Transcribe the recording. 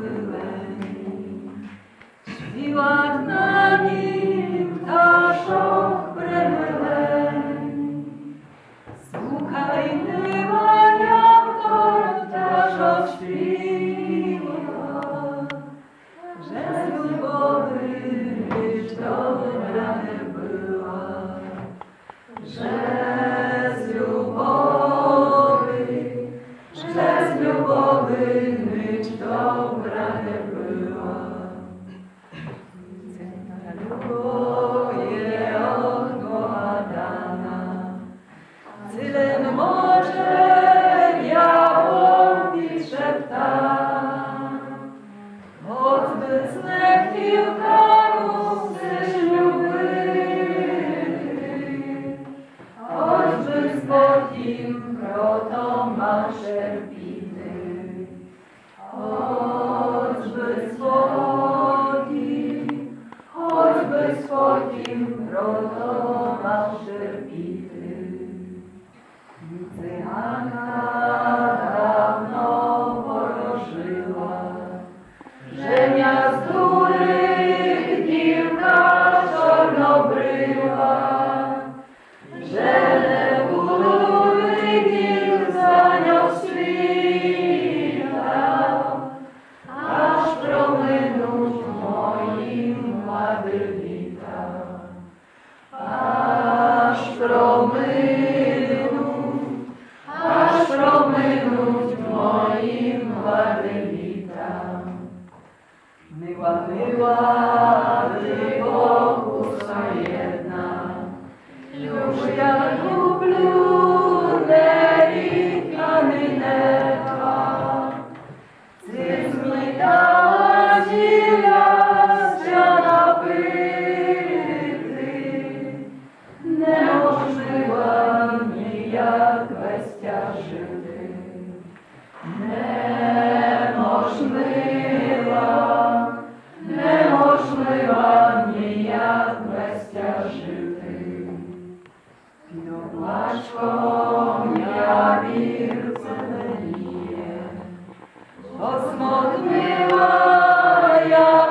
Amen. Świat Богів кротома жерпіти, хоч без ходів, хоч без ходів, кротома жерпіти. Miła, miła, Ty Bogu jedna, Już ja lubię. жити, під облачком я вір зеленіє, Осмотрила, як